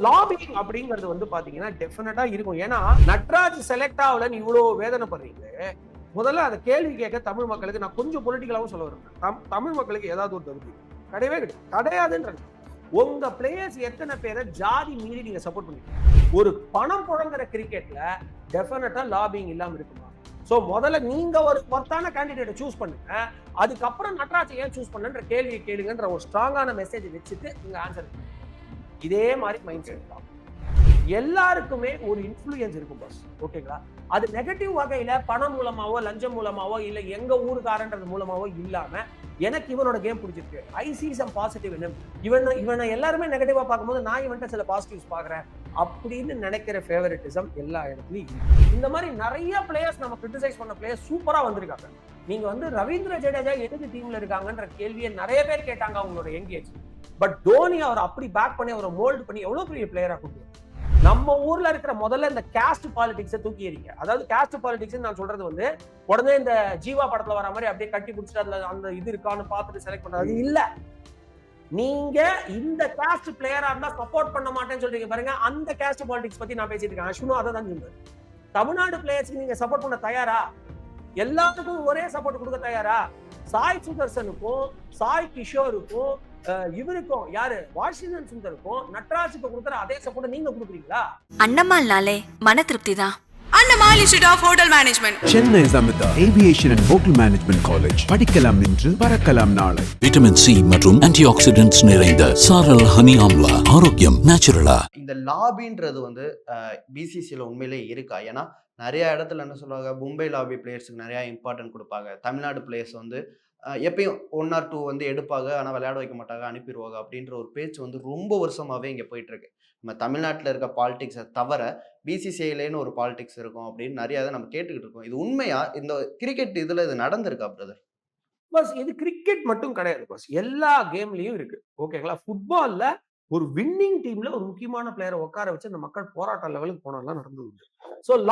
Lobbying அப்படிங்கிறது வந்து பாத்தீங்கன்னா டெஃபினட்டா இருக்கும். ஏன்னா நட்ராஜ் செலக்ட் ஆகலன்னு இவ்வளவு வேதனைப்படுறீங்க. முதல்ல அதை கேள்வி கேட்க தமிழ் மக்களுக்கு நான் கொஞ்சம் பொலிட்டிக்கலாகவும் சொல்ல வரேன். தம்- தமிழ் மக்களுக்கு ஏதாவது ஒரு தகுதி. கிடையவே கிடையாது. கிடையாதுன்றது உங்க பிளேயர்ஸ் எத்தனை பேரை ஜாதி மீறி நீங்க சப்போர்ட் பண்ணீங்க ஒரு பணம் புழங்குற கிரிக்கெட்ல டெஃபினட்டா லாபிங் இல்லாம இருக்குமா? ஸோ முதல்ல நீங்க ஒரு ஒர்த்தான கேண்டிடேட்டை சூஸ் பண்ணுங்க. அதுக்கப்புறம் நட்ராஜ் ஏன் சூஸ் பண்ணுன்ற கேள்வியை கேளுங்கன்ற ஒரு ஸ்ட்ராங்கான மெசேஜ் வச்சுட்டு நீங்க ஆன்சர் இதே மாதிரி மைண்ட் செட் தான். எல்லாருக்குமே ஒரு இன்ஃப்ளூயன்ஸ் இருக்கும் பாஸ் ஓகேங்களா அது நெகட்டிவ் வகையில பணம் மூலமாவோ லஞ்சம் மூலமாவோ இல்ல எங்க ஊருக்காரன்றது மூலமாவோ இல்லாம எனக்கு இவனோட கேம் பிடிச்சிருக்கு. ஐ சி சம் பாசிட்டிவ் இவன் இவனை எல்லாருமே நெகட்டிவா பார்க்கும்போது நான் இவன்ட்ட சில பாசிட்டிவ்ஸ் பாக்குறேன் அப்படின்னு நினைக்கிற ஃபேவரட்டிசம் எல்லா இடத்துலயும். இந்த மாதிரி நிறைய பிளேயர்ஸ் நம்ம கிரிட்டிசைஸ் பண்ண பிளேயர்ஸ் சூப்பரா வந்திருக்காங்க. நீங்க வந்து ரவீந்திர ஜடேஜா எதுக்கு டீம்ல இருக்காங்கன்ற கேள்வியை நிறைய பேர் கேட்டாங்க அவங்களோட எங்கேஜ் பட் தோனி அவர் அப்படி பேக் பண்ணி அவரை மோல்டு பண்ணி எவ்வளோ பெரிய பிளேயராக கொண்டு நம்ம ஊர்ல இருக்கிற முதல்ல இந்த கேஸ்ட் பாலிடிக்ஸை தூக்கி எறிங்க. அதாவது கேஸ்ட் பாலிடிக்ஸ் நான் சொல்றது வந்து உடனே இந்த ஜீவா படத்துல வர மாதிரி அப்படியே கட்டி பிடிச்சிட்டு அதுல அந்த இது இருக்கான்னு பார்த்துட்டு செலக்ட் பண்றது. இல்ல. நீங்க இந்த கேஸ்ட் பிளேயரா இருந்தா சப்போர்ட் பண்ண மாட்டேன்னு சொல்றீங்க பாருங்க. அந்த கேஸ்ட் பாலிடிக்ஸ் பத்தி நான் பேசிட்டு இருக்கேன். அஸ்வினும் அதை தான் சொல்றேன் தமிழ்நாடு பிளேயர்ஸ்க்கு நீங்க சப்போர்ட் பண்ண தயாரா? எல்லாத்துக்கும் ஒரே சப்போர்ட் கொடுக்க தயாரா? சாய் சுதர்சனுக்கும் சாய் கிஷோருக்கும் இவருக்கும் யாரு? வாஷிங்டன் சுந்தருக்கும் நட்ராஜுக்கு கொடுக்குற அதே சப்போர்ட் நீங்க கொடுக்குறீங்களா? அண்ணம்மாள்னாலே மன திருப்தி தான் Annamal institute of hotel management Chennai Samitha aviation and hotel management college படிக்கலாம் இன்று பறக்கலாம் நாளை. விட்டமின் சி மற்றும் ஆன்டி ஆக்சிடென்ட்ஸ் நிறைந்த சாரல் ஹனி ஆம்லா ஆரோக்கியம் நேச்சுரலா இந்த லாபின்றது வந்து பிசிசியில் உண்மையிலே இருக்கா? ஏன்னா நிறைய இடத்துல என்ன சொல்லுவாங்க மும்பை லாபி பிளேயர்ஸுக்கு நிறையா இம்பார்ட்டன்ட் கொடுப்பாங்க. தமிழ்நாடு பிளேயர்ஸ் வந்து எப்பயும் ஒன் ஆர் டூ வந்து எடுப்பாங்க. ஆனால் விளையாட வைக்க மாட்டாங்க. அனுப்பிடுவாங்க அப்படின்ற ஒரு பேச்சு வந்து ரொம்ப வருஷமாகவே இங்கே போயிட்டுருக்கு. நம்ம தமிழ்நாட்டில் இருக்க பாலிடிக்ஸை தவிர பிசிசிஐலேன்னு ஒரு பாலிடிக்ஸ் இருக்கும் அப்படின்னு நிறையா நம்ம கேட்டுக்கிட்டு இருக்கோம். இது உண்மையா? இந்த கிரிக்கெட் இதில் இது நடந்திருக்கா பிரதர் பஸ் இது கிரிக்கெட் மட்டும் கிடையாது பஸ் எல்லா கேம்லேயும் இருக்குது ஓகேங்களா ஃபுட்பாலில் ஒரு வின்னிங் டீம்ல ஒரு முக்கியமான பிளேயரை உட்கார வச்சு அந்த மக்கள் போராட்ட லெவலுக்கு போனதெல்லாம் நடந்தது உண்டு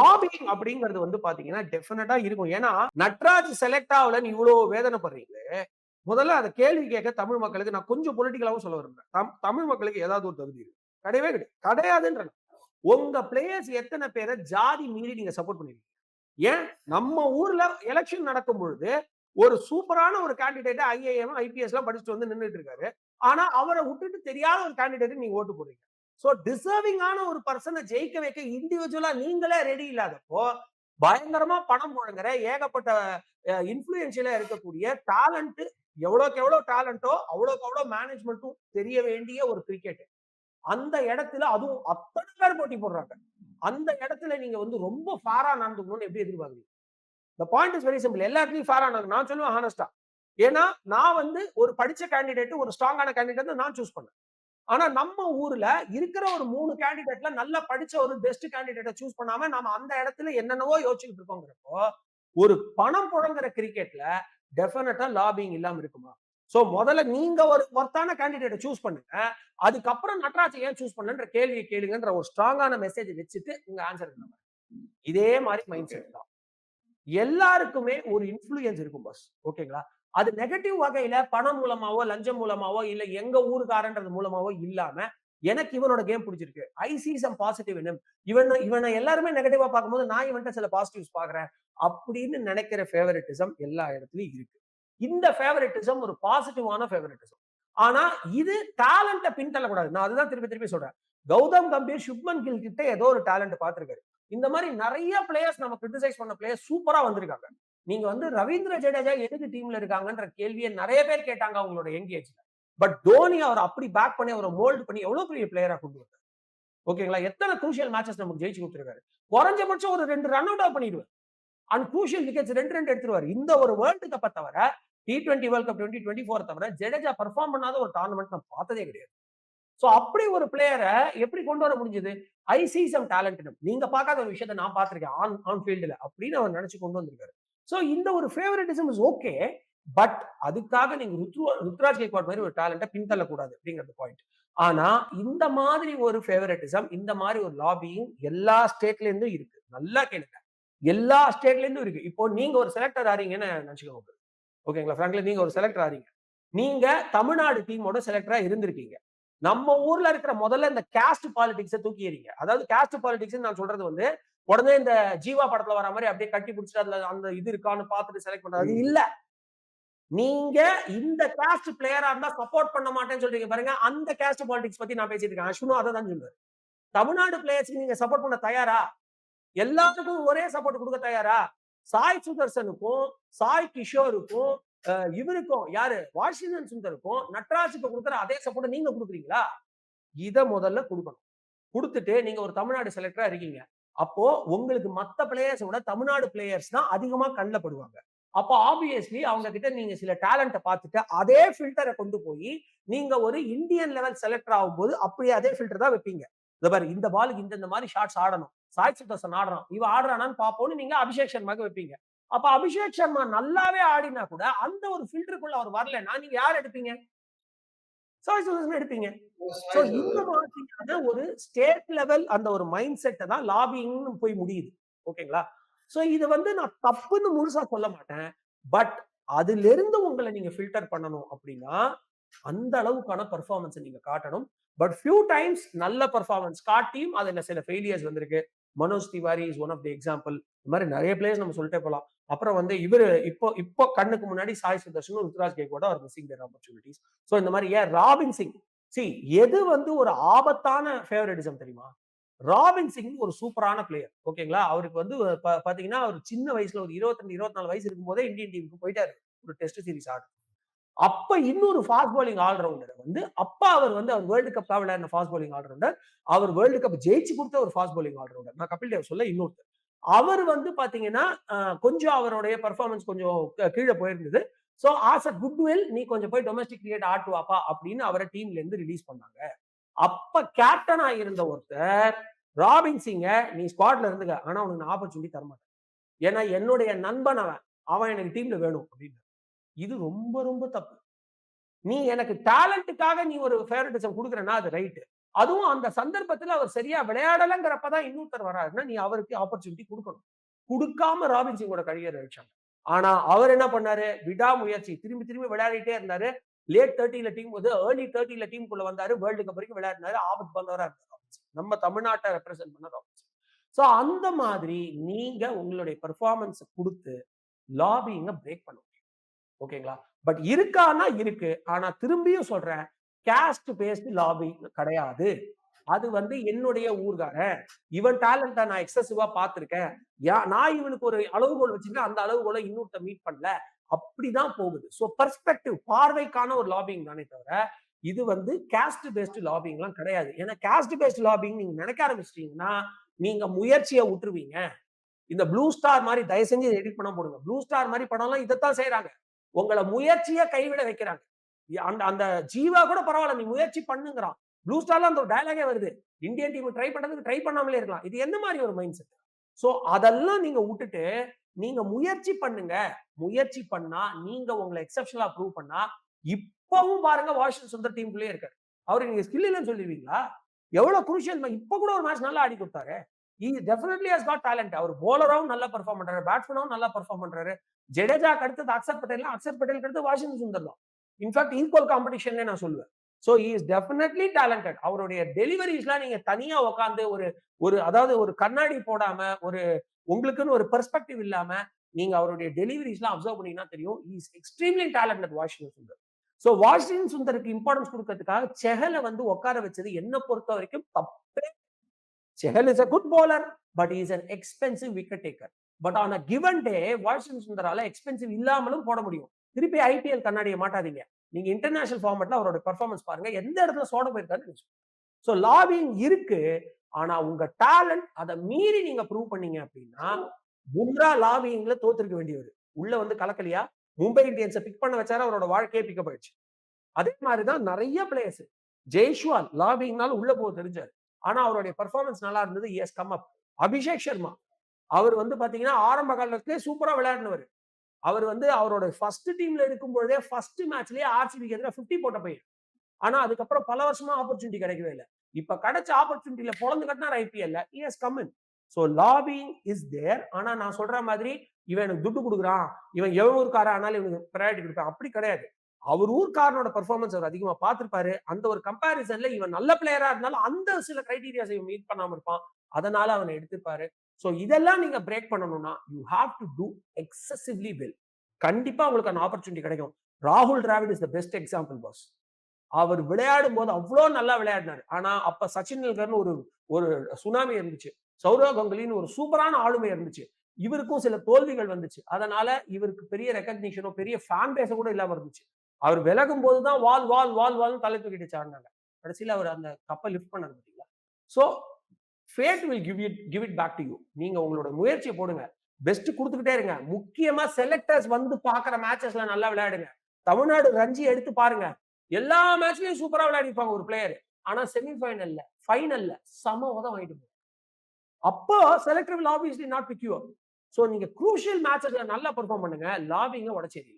லாபிங் அப்படிங்கிறது வந்து பாத்தீங்கன்னா டெஃபினட்டா இருக்கும். ஏன்னா நட்ராஜ் செலக்ட் ஆகலன்னு இவ்வளவு வேதனைப்படுறீங்களே முதல்ல அதை கேள்வி கேட்க தமிழ் மக்களுக்கு நான் கொஞ்சம் பொலிட்டிக்கலாவும் சொல்ல விரும்புறேன். தம்- தமிழ் மக்களுக்கு ஏதாவது ஒரு தகுதி இருக்கு. கிடையவே கிடையாது. கிடையாதுன்ற உங்க பிளேயர்ஸ் எத்தனை பேரை ஜாதி மீறி நீங்க சப்போர்ட் பண்ணிருக்கீங்க? ஏன்? நம்ம ஊர்ல எலெக்ஷன் நடக்கும் பொழுது ஒரு சூப்பரான ஒரு கேண்டிடேட் ஐஏஎம் ஐபிஎஸ் எல்லாம் படிச்சுட்டு வந்து நின்றுட்டு இருக்காரு. ஆனா அவரை விட்டுட்டு தெரியாத ஒரு கேண்டிடேட் நீங்க ஓட்டு போடுறீங்க. சோ டிசர்விங்கான ஒரு பர்சனை ஜெயிக்க வைக்க இண்டிவிஜுவலா நீங்களே ரெடி இல்லாதப்போ பயங்கரமா பணம் முழங்குற ஏகப்பட்ட இன்ஃபுளுன்ஷியலா இருக்கக்கூடிய டேலண்ட் எவ்வளவுக்கு எவ்வளவு டேலண்டோ அவ்வளோக்கு அவ்வளவு மேனேஜ்மெண்ட்டும் தெரிய வேண்டிய ஒரு கிரிக்கெட் அந்த இடத்துல அதுவும் அத்தனை பேர் போட்டி போடுறாங்க. அந்த இடத்துல நீங்க வந்து ரொம்ப ஃபாரா நடந்துக்கணும்னு எப்படி எதிர்பார்க்குறீங்க? இந்த பாயிண்ட் இஸ் வெரி சிம்பிள் எல்லாத்துலயும் ஃபாரா நடக்கும் நான் சொல்லுவேன் ஹானஸ்டா ஏன்னா நான் வந்து ஒரு படிச்ச கேண்டிடேட் ஒரு ஸ்ட்ராங்கான கேண்டிடேட் நான் சூஸ் பண்ணேன். ஆனா நம்ம ஊர்ல இருக்கிற ஒரு மூணு கேண்டிடேட்ல நல்லா படிச்ச ஒரு பெஸ்ட் கேண்டிடேட்டை சூஸ் பண்ணாம நாம அந்த இடத்துல என்னென்னவோ யோசிச்சுட்டு இருக்கோங்கிறப்போ ஒரு பணம் புழங்குற கிரிக்கெட்ல டெஃபினட்டா லாபிங் இல்லாம இருக்குமா? சோ முதல்ல நீங்க ஒரு ஒர்த்தான கேண்டிடேட்டை சூஸ் பண்ணுங்க. அதுக்கப்புறம் நட்ராஜ் ஏன் சூஸ் பண்ணன்ற கேள்வியை கேளுங்கன்ற ஒரு ஸ்ட்ராங்கான மெசேஜ் வச்சுட்டு நீங்க ஆன்சர் பண்ண இதே மாதிரி மைண்ட் செட் தான். எல்லாருக்குமே ஒரு இன்ஃப்ளூயன்ஸ் இருக்கும் பாஸ் ஓகேங்களா அது நெகட்டிவ் வகையில பணம் மூலமாவோ லஞ்சம் மூலமாவோ இல்ல எங்க ஊருக்காரன்றது மூலமாவோ இல்லாம எனக்கு இவனோட கேம் பிடிச்சிருக்கு. ஐ சி சம் பாசிட்டிவ் இன்னும் இவன் இவனை எல்லாருமே நெகட்டிவா பார்க்கும்போது நான் இவன்ட்ட சில பாசிட்டிவ்ஸ் பாக்குறேன் அப்படின்னு நினைக்கிற ஃபேவரட்டிசம் எல்லா இடத்துலயும் இருக்கு. இந்த ஃபேவரட்டிசம் ஒரு பாசிட்டிவான ஃபேவரட்டிசம் ஆனா இது டேலண்ட்டை பின்தள்ளக்கூடாது. நான் அதுதான் திருப்பி திருப்பி சொல்றேன். கௌதம் கம்பீர் சுப்மன் கில் கிட்ட ஏதோ ஒரு டேலண்ட் பார்த்திருக்காரு. இந்த மாதிரி நிறைய பிளேயர்ஸ் நம்ம கிரிட்டிசைஸ் பண்ண பிளேயர்ஸ் சூப்பரா வந்திருக்காங்க. நீங்க வந்து ரவீந்திர ஜடேஜா எதுக்கு டீம்ல இருக்காங்கன்ற கேள்வியை நிறைய பேர் கேட்டாங்க அவங்களோட எங்கேஜ்ல பட் தோனி அவர் அப்படி பேக் பண்ணி அவரை மோல்டு பண்ணி எவ்வளவு பெரிய பிளேயரா கொண்டு வந்தார்? ஓகேங்களா? எத்தனை குரூஷியல் மேட்சஸ் நமக்கு ஜெயிச்சு கொடுத்துருக்காரு? குறைஞ்சபட்சம் ஒரு ரெண்டு ரன் அவுட் பண்ணிடுவார். அண்ட் குரூஷியல் விக்கெட்ஸ் ரெண்டு ரெண்டு எடுத்துருவார். இந்த ஒரு வேர்ல்டு கப்பை தவிர T twenty world cup twenty twenty four தவிர ஜடேஜா பர்ஃபார்ம் பண்ணாத ஒரு டோர்னமெண்ட் நான் பார்த்ததே கிடையாது. சோ அப்படி ஒரு பிளேயரை எப்படி கொண்டு வர முடிஞ்சது? ஐ சி சம் டேலண்ட் நீங்க பார்க்காத ஒரு விஷயத்த நான் பார்த்திருக்கேன் ஆன் ஆன் ஃபீல்டுல அப்படின்னு அவர் நினைச்சு கொண்டு வந்திருக்காரு. சோ இந்த ஒரு ஃபேவரட்டிசம் இஸ் ஓகே பட் அதுக்காக நீங்க ருத்ரு ருத்ராஜ் கேக்வாட் மாதிரி ஒரு டேலண்ட்டை பின்தள்ளக்கூடாது அப்படிங்கிறது பாயிண்ட் ஆனா இந்த மாதிரி ஒரு ஃபேவரட்டிசம் இந்த மாதிரி ஒரு லாபியும் எல்லா ஸ்டேட்ல இருந்தும் இருக்கு. நல்லா கேளுங்க. எல்லா ஸ்டேட்ல இருந்தும் இருக்கு. இப்போ நீங்க ஒரு செலக்டர் ஆறீங்கன்னு நினைச்சுக்கோங்க ஓகேங்களா ஃப்ராங்க்ல நீங்க ஒரு செலக்டர் ஆறீங்க. நீங்க தமிழ்நாடு டீமோட செலக்டரா இருந்திருக்கீங்க. நம்ம ஊர்ல இருக்கிற முதல்ல இந்த கேஸ்ட் பாலிடிக்ஸை தூக்கி எறிங்க. அதாவது கேஸ்ட் பாலிடிக்ஸ் நான் சொல்றது வந்து உடனே இந்த ஜீவா படத்துல வர மாதிரி அப்படியே கட்டி பிடிச்சிட்டு அதுல அந்த இது இருக்கான்னு பார்த்துட்டு செலக்ட் பண்றது. இல்ல. நீங்க இந்த கேஸ்ட் பிளேயரா இருந்தா சப்போர்ட் பண்ண மாட்டேன்னு சொல்றீங்க. பாருங்க அந்த கேஸ்ட் பாலிடிக்ஸ் பத்தி நான் பேசிட்டு இருக்கேன். அஸ்வினும் அதை தான் சொல்றாரு தமிழ்நாடு பிளேயர்ஸ்க்கு நீங்க சப்போர்ட் பண்ண தயாரா? எல்லாத்துக்கும் ஒரே சப்போர்ட் கொடுக்க தயாரா? சாய் சுதர்சனுக்கும் சாய் கிஷோருக்கும் இவருக்கும் யாரு? வாஷிங்டன் சுந்தருக்கும் நட்ராஜுக்கு கொடுக்குற அதே சப்போர்ட் நீங்க கொடுக்குறீங்களா? இதை முதல்ல கொடுக்கணும். கொடுத்துட்டு நீங்க ஒரு தமிழ்நாடு செலக்டரா இருக்கீங்க. அப்போ உங்களுக்கு மத்த பிளேயர்ஸ் விட தமிழ்நாடு பிளேயர்ஸ் தான் அதிகமா கண்ணப்படுவாங்க அப்போ ஆப்வியஸ்லி அவங்க கிட்ட நீங்க சில டேலண்ட்டை பார்த்துட்டு அதே ஃபில்டரை கொண்டு போய் நீங்க ஒரு இந்தியன் லெவல் செலக்டர் ஆகும்போது அப்படியே அதே ஃபில்டர் தான் வைப்பீங்க. இந்த பாரு இந்த பாலுக்கு இந்த இந்த மாதிரி ஷார்ட்ஸ் ஆடணும். சாய் சுதர்சன் ஆடுறான் இவ ஆடுறானான்னு பார்ப்போம்னு நீங்க அபிஷேக் சர்மாக்கு வைப்பீங்க. அப்ப அபிஷேக் சர்மா நல்லாவே ஆடினா கூட அந்த ஒரு ஃபில்டருக்குள்ள அவர் வரலன்னா நீங்க யார் எடுப்பீங்க? சாய் சுதர்சன் எடுப்பீங்க சோ இந்த மாதிரியான ஒரு ஸ்டேட் லெவல் அந்த ஒரு மைண்ட் செட்டை தான் லாபிங்னு போய் முடியுது. ஓகேங்களா? சோ இது வந்து நான் தப்புன்னு முழுசா சொல்ல மாட்டேன். பட் அதுல இருந்து உங்களை நீங்க ஃபில்டர் பண்ணணும் அப்படின்னா அந்த அளவுக்கான பெர்ஃபார்மன்ஸ் நீங்க காட்டணும். பட் ஃபியூ டைம்ஸ் நல்ல பெர்ஃபார்மன்ஸ் காட்டியும் அதுல சில ஃபெயிலியர்ஸ் வந்திருக்கு. Manoj Tiwari is one of the example இந்த மாதிரி நிறைய பிளேயர்ஸ் நம்ம சொல்லிட்டே போலாம் அப்புறம் வந்து இவர் இப்போ இப்போ கண்ணுக்கு முன்னாடி சாய் சுதர்ஷனும் ருத்ராஜ் கேக்வாட அவர் மிஸ்ஸிங் தேர் ஆப்பர்ச்சுனிட்டிஸ் ஸோ இந்த மாதிரி ஏன் ராபின் சிங்? சி எது வந்து ஒரு ஆபத்தான ஃபேவரட்டிசம் தெரியுமா? ராபின் சிங் ஒரு சூப்பரான பிளேயர் ஓகேங்களா? அவருக்கு வந்து பாத்தீங்கன்னா அவர் சின்ன வயசுல ஒரு இருபத்தி ரெண்டு இருபத்தி நாலு வயசு இருக்கும்போதே இந்தியன் டீமுக்கு போயிட்டாரு. ஒரு டெஸ்ட் சீரிஸ் ஆடு. அப்ப இன்னொரு ஃபாஸ்ட் bowling ஆல்ரவுண்டர் வந்து அப்பா அவர் வந்து அவர் வேர்ல்டு கப் விளையாடின ஃபாஸ்ட் bowling ஆல்ரவுண்டர் அவர் வேர்ல்டு கப் ஜெயிச்சு கொடுத்த ஒரு ஃபாஸ்ட் bowling ஆல்ரவுண்டர் நான் கபில் தேவ் சொல்ல இன்னொருத்தர். அவர் வந்து பாத்தீங்கன்னா கொஞ்சம் அவருடைய பர்ஃபார்மன்ஸ் கொஞ்சம் கீழே போயிருந்தது. ஸோ ஆஸ் அ குட்வில் நீ கொஞ்சம் போய் டொமஸ்டிக் கிரிக்கெட் ஆட்டுவாப்பா அப்படின்னு அவரை டீம்ல இருந்து ரிலீஸ் பண்ணாங்க. அப்ப கேப்டன் ஆகியிருந்த ஒருத்தர் ராபின் சிங்க நீ ஸ்குவாட்ல இருந்துக்க ஆனா உனக்கு நான் ஆப்பர்ச்சுனிட்டி தரமாட்டேன். ஏன்னா என்னுடைய நண்பன் அவன். அவன் எனக்கு டீம்ல வேணும் அப்படின்னு. இது ரொம்ப ரொம்ப தப்பு. நீ எனக்கு டேலண்ட்டுக்காக நீ ஒரு ஃபேவரட்டிசம் கொடுக்குறனா அது ரைட்டு அதுவும் அந்த சந்தர்ப்பத்துல அவர் சரியா விளையாடலைங்கிறப்பதான் இன்னொருத்தர் வராருன்னா நீ அவருக்கு ஆப்பர்ச்சுனிட்டி கொடுக்கணும். கொடுக்காம ராபின் சிங்கோட கழியர் அழிச்சாங்க ஆனா அவர் என்ன பண்ணாரு? விடாமுயற்சி. திரும்பி திரும்பி விளையாடிட்டே இருந்தாரு. லேட் தேர்ட்டில டீம் வந்து ஏர்லி தேர்ட்டில டீமுக்குள்ள வந்தாரு. வேர்ல்டு கப் வரைக்கும் விளையாடினாரு. ஆபத் பந்தவரா இருந்தார் நம்ம தமிழ்நாட்டை ரெப்ரசென்ட் பண்ண ராபின்சன் சோ அந்த மாதிரி நீங்க உங்களுடைய பெர்ஃபார்மன்ஸ் கொடுத்து லாபிங்க பிரேக் பண்ண முடியும். ஓகேங்களா? பட் இருக்கான்னா இருக்கு. ஆனா திரும்பியும் சொல்றேன். கேஸ்ட் பேஸ்டு லாபி கிடையாது. அது வந்து என்னுடைய ஊர்காரன். இவன் டேலண்ட்டை நான் எக்ஸசிவா பார்த்திருக்கேன். நான் இவனுக்கு ஒரு அளவுகோல் வச்சிருக்கேன் அந்த அளவுகோலை இன்னொருத்த மீட் பண்ணல. அப்படிதான் போகுது. ஸோ பர்ஸ்பெக்டிவ் பார்வைக்கான ஒரு லாபிங் தானே தவிர இது வந்து கேஸ்ட் பேஸ்டு லாபிங்லாம் கிடையாது. ஏன்னா கேஸ்ட் பேஸ்ட் லாபிங் நீங்க நினைக்க ஆரம்பிச்சிட்டீங்கன்னா நீங்க முயற்சியை விட்டுருவீங்க இந்த ப்ளூ ஸ்டார் மாதிரி தயவு செஞ்சு எடிட் பண்ண போடுங்க. ப்ளூ ஸ்டார் மாதிரி படம்லாம் இதைத்தான் செய்யறாங்க உங்களை முயற்சியை கைவிட வைக்கிறாங்க. அந்த அந்த ஜீவா கூட பரவாயில்ல நீ முயற்சி பண்ணுங்கிறான். ப்ளூ ஸ்டார்ல அந்த ஒரு டயலாகே வருது. இந்தியன் டீம் ட்ரை பண்றதுக்கு ட்ரை பண்ணாமலே இருக்கலாம். இது எந்த மாதிரி ஒரு மைண்ட் செட் ஸோ அதெல்லாம் நீங்க விட்டுட்டு நீங்க முயற்சி பண்ணுங்க. முயற்சி பண்ணா நீங்க உங்களை எக்ஸப்ஷனலா ப்ரூவ் பண்ணா இப்பவும் பாருங்க வாஷிங் சுந்தர் டீமுக்குள்ளேயே இருக்காரு. அவரு நீங்க ஸ்கில் இல்லைன்னு சொல்லிடுவீங்களா? எவ்வளவு குருஷியல் இப்ப கூட ஒரு மேட்ச் நல்லா ஆடி கொடுத்தாரு. He definitely has got talent அவர் போலராவும் நல்லா பெர்ஃபார்ம் பண்றாரு. பேட்ஸ்மேனாவும் நல்லா பெர்ஃபார்ம் பண்றாரு. ஜடேஜாக்கு அடுத்தது அக்சர் பட்டேல் அக்சர் பட்டேலுக்கு அடுத்து வாஷிங் சுந்தர் தான். இன்ஃபேக்ட் ஈக்குவல் காம்படிஷன் நான் சொல்லுவேன். ஸோ இஸ் டெஃபினெட்லி டேலண்டட் அவருடைய டெலிவரிஸ்லாம் நீங்க தனியா உட்காந்து ஒரு ஒரு அதாவது ஒரு கண்ணாடி போடாம ஒரு உங்களுக்குன்னு ஒரு பெர்ஸ்பெக்டிவ் இல்லாம நீங்க அவருடைய டெலிவரிஸ்லாம் அப்சர்வ் பண்ணீங்கன்னா தெரியும் is extremely talented washing Sundar. So washing சுந்தருக்கு importance கொடுக்கறதுக்காக செஹலை வந்து உட்கார வச்சது என்ன பொறுத்த வரைக்கும் தப்பே. Chahal is a good bowler but is an expensive wicket taker but on a given day washing சுந்தரால expensive இல்லாமலும் போட முடியும். திருப்பி ஐபிஎல் கண்ணாடியை மாட்டாதீங்க. நீங்க இன்டர்நேஷனல் ஃபார்மேட்ல அவரோட பெர்ஃபார்மன்ஸ் பாருங்க. எந்த இடத்துல சோட போயிருக்காரு ஸோ லாபிங் இருக்கு. ஆனா உங்க டேலண்ட் அதை மீறி நீங்க ப்ரூவ் பண்ணீங்க அப்படின்னா பும்ரா லாபிங்ல தோத்துருக்க வேண்டியவர். உள்ள வந்து கலக்கலையா? மும்பை இந்தியன்ஸை பிக் பண்ண வச்சாரு அவரோட வாழ்க்கையே பிக்கப் ஆயிடுச்சு. அதே மாதிரிதான் நிறைய பிளேயர்ஸ் ஜெய்ஷ்வால் லாபிங்னால உள்ள போக தெரிஞ்சாரு. ஆனா அவருடைய பெர்ஃபார்மன்ஸ் நல்லா இருந்தது. Yes come up Abhishek Sharma. அவர் வந்து பாத்தீங்கன்னா ஆரம்ப காலத்திலே சூப்பரா விளையாடினவர். அவர் வந்து அவரோட ஃபர்ஸ்ட் டீம்ல இருக்கும் பொழுதே ஃபர்ஸ்ட் மேட்ச்லயே ஆர்சிபிக்கு எதிராக 50 போட்ட பையன். ஆனா அதுக்கப்புறம் பல வருஷமா ஆப்பர்ச்சுனிட்டி கிடைக்கவே இல்லை. இப்ப கிடைச்ச ஆப்பர்ச்சுனிட்டியில பொழந்து கட்டினார் ஐபிஎல்ல is common so lobbying is there ஆனா நான் சொல்ற மாதிரி இவன் எனக்கு துட்டு கொடுக்குறான். இவன் எவ்வளவு ஊருக்காரன் ஆனாலும் இவனுக்கு ப்ரையாரிட்டி கொடுப்பேன். அப்படி கிடையாது. அவர் ஊர்க்காரனோட பெர்ஃபார்மன்ஸ் அவர் அதிகமா பார்த்திருப்பாரு. அந்த ஒரு கம்பாரிசன்ல இவன் நல்ல பிளேயரா இருந்தாலும் அந்த சில கிரைடீரியாஸ் இவன் மீட் பண்ணாம இருப்பான். அதனால அவனை எடுத்திருப்பாரு. ஸோ இதெல்லாம் நீங்க பிரேக் பண்ணணும்னா you have to do exclusively well கண்டிப்பா உங்களுக்கு அந்த ஆப்பர்ச்சுனிட்டி கிடைக்கும். ராகுல் Dravid is the best example boss அவர் விளையாடும் போது அவ்வளோ நல்லா விளையாடினார். ஆனா அப்ப சச்சின் டெண்டுல்கர்னு ஒரு ஒரு சுனாமி இருந்துச்சு. சௌரவ் கங்குலின்னு ஒரு சூப்பரான ஆளுமை இருந்துச்சு. இவருக்கும் சில தோல்விகள் வந்துச்சு. அதனால இவருக்கு பெரிய ரெக்கக்னிஷனோ பெரிய ஃபேன் பேஸ கூட இல்லாம இருந்துச்சு. அவர் விலகும் போதுதான் வால் வால் வால் வால்னு தலை தூக்கிட்டு சாடினாங்க. கடைசியில அவர் அந்த கப்பை லிஃப்ட் பண்ணாரு பார்த்தீங்களா so fate will give it give it back to you நீங்க உங்களோட முயற்சியை போடுங்க. பெஸ்ட் கொடுத்துக்கிட்டே இருங்க. முக்கியமா செலக்டர்ஸ் வந்து பாக்குற மேட்சஸ்ல நல்லா விளையாடுங்க. தமிழ்நாடு ரஞ்சி எடுத்து பாருங்க. எல்லா மேட்ச்லயும் சூப்பரா விளையாடிருப்பாங்க ஒரு பிளேயர் ஆனா செமிஃபைனல்ல ஃபைனல்ல சம உதம் வாங்கிட்டு அப்போ selector will obviously not pick you so நீங்க குரூஷியல் மேட்சஸ்ல நல்லா பெர்ஃபார்ம் பண்ணுங்க. லாபிங்க உடச்சேரி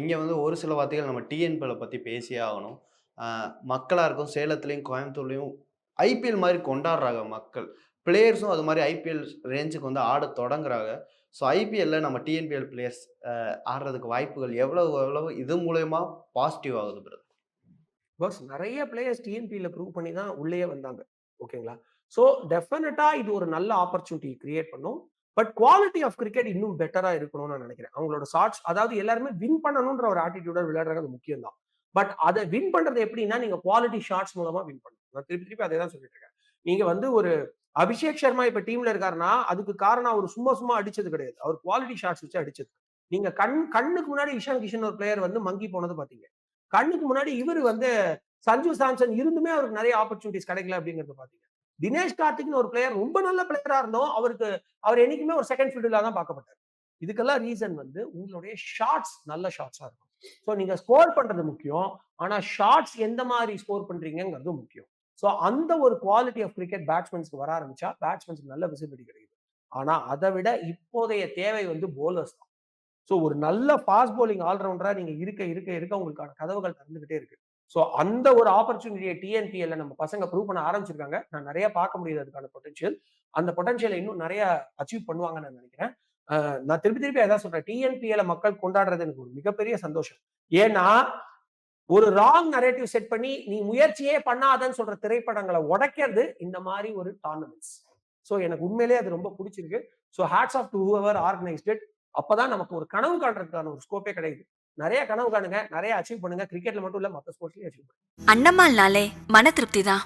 இங்க வந்து ஒரு சில வார்த்தைகள் நம்ம டிஎன்பில பத்தி பேசியே ஆகணும். மக்களாக இருக்கும் சேலத்துலேயும் கோயம்புத்தூர்லேயும் ஐபிஎல் மாதிரி கொண்டாடுறாங்க மக்கள். பிளேயர்ஸும் அது மாதிரி ஐபிஎல் ரேஞ்சுக்கு வந்து ஆட தொடங்குறாங்க. ஸோ ஐபிஎல்ல நம்ம டிஎன்பிஎல் பிளேயர்ஸ் ஆடுறதுக்கு வாய்ப்புகள் எவ்வளவு எவ்வளவு? இது மூலயமா பாசிட்டிவ் ஆகுது பிரதர் பஸ் நிறைய பிளேயர்ஸ் டிஎன்பிஎல்ல ப்ரூவ் பண்ணி தான் உள்ளேயே வந்தாங்க. ஓகேங்களா? ஸோ டெஃபினட்டா இது ஒரு நல்ல ஆப்பர்ச்சுனிட்டி கிரியேட் பண்ணும். பட் குவாலிட்டி ஆஃப் கிரிக்கெட் இன்னும் பெட்டரா இருக்கணும்னு நான் நினைக்கிறேன். அவங்களோட ஷார்ட்ஸ் அதாவது எல்லாருமே வின் பண்ணணும்ன்ற ஒரு ஆட்டிடியூட விளையாடுறது முக்கியம் தான் பட் அதை வின் பண்றது எப்படின்னா நீங்க குவாலிட்டி ஷார்ட்ஸ் மூலமா வின் பண்ணணும். நான் திருப்பி திருப்பி அதே தான் சொல்லிட்டு இருக்கேன். நீங்க வந்து ஒரு அபிஷேக் சர்மா இப்ப டீம்ல இருக்காருன்னா அதுக்கு காரணம் அவர் சும்மா சும்மா அடிச்சது கிடையாது. அவர் குவாலிட்டி ஷாட்ஸ் வச்சு அடிச்சது. நீங்க கண் கண்ணுக்கு முன்னாடி இஷான் கிஷன் ஒரு பிளேயர் வந்து மங்கி போனது பாத்தீங்க. கண்ணுக்கு முன்னாடி இவர் வந்து சஞ்சு சாம்சன் இருந்துமே அவருக்கு நிறைய ஆப்பர்ச்சுனிட்டிஸ் கிடைக்கல அப்படிங்கறத பாத்தீங்க. தினேஷ் கார்த்திக்னு ஒரு பிளேயர் ரொம்ப நல்ல பிளேயரா இருந்தோம் அவருக்கு அவர் என்னைக்குமே ஒரு செகண்ட் ஃபீல்டுல தான் பார்க்கப்பட்டார். இதுக்கெல்லாம் ரீசன் வந்து உங்களுடைய ஷார்ட்ஸ் நல்ல ஷார்ட்ஸா இருக்கும். ஸோ நீங்க ஸ்கோர் பண்றது முக்கியம். ஆனா ஷார்ட்ஸ் எந்த மாதிரி ஸ்கோர் பண்றீங்கிறது முக்கியம். ஸோ அந்த ஒரு குவாலிட்டி ஆஃப் கிரிக்கெட் பேட்ஸ்மேன்ஸ்க்கு வர ஆரம்பிச்சா பேட்ஸ்மேன்ஸ்க்கு நல்ல விசிபிலிட்டி கிடைக்குது. ஆனா அதை விட இப்போதைய தேவை வந்து போலர்ஸ் தான். ஸோ ஒரு நல்ல ஃபாஸ்ட் போலிங் ஆல்ரவுண்டரா நீங்க இருக்க இருக்க இருக்க உங்களுக்கான கதவுகள் திறந்துகிட்டே இருக்கு. ஸோ அந்த ஒரு ஆப்பர்ச்சுனிட்டியை டிஎன்பிஎல்ல நம்ம பசங்க ப்ரூவ் பண்ண ஆரம்பிச்சிருக்காங்க. நான் நிறைய பார்க்க முடியுது அதுக்கான பொட்டன்ஷியல் அந்த பொட்டன்ஷியலை இன்னும் நிறைய அச்சீவ் பண்ணுவாங்கன்னு நான் நினைக்கிறேன். நான் திருப்பி திருப்பி அதான் சொல்றேன். டிஎன்பிஎல மக்கள் கொண்டாடுறது எனக்கு ஒரு மிகப்பெரிய சந்தோஷம். ஏன்னா ஒரு ராங் நரேட்டிவ் செட் பண்ணி நீ முயற்சியே பண்ணாதன்னு சொல்ற திரைப்படங்களை உடைக்கிறது இந்த மாதிரி ஒரு டார்னமெண்ட்ஸ் ஸோ எனக்கு உண்மையிலேயே அது ரொம்ப பிடிச்சிருக்கு. So hats off to whoever organised it அப்பதான் நமக்கு ஒரு கனவு காண்றதுக்கான ஒரு ஸ்கோப்பே கிடைக்குது நிறைய கனவு காணுங்க நிறைய அச்சீவ் பண்ணுங்க. கிரிக்கெட்ல மட்டும் இல்ல மற்ற ஸ்போர்ட்ஸ்லயும் அச்சீவ் பண்ணுங்க. அண்ணம்மாள்னாலே மன திருப்தி தான்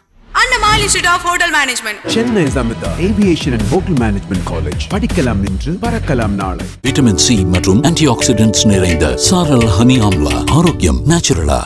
of Hotel Management. Chennai Samitha aviation and hotel management college படிக்கலாம் இன்று பறக்கலாம் நாளை. விட்டமின் சி மற்றும் ஆன்டி ஆக்சிடென்ட்ஸ் நிறைந்த சாரல் ஹனி ஆம்லா. ஆரோக்கியம் நேச்சுரலா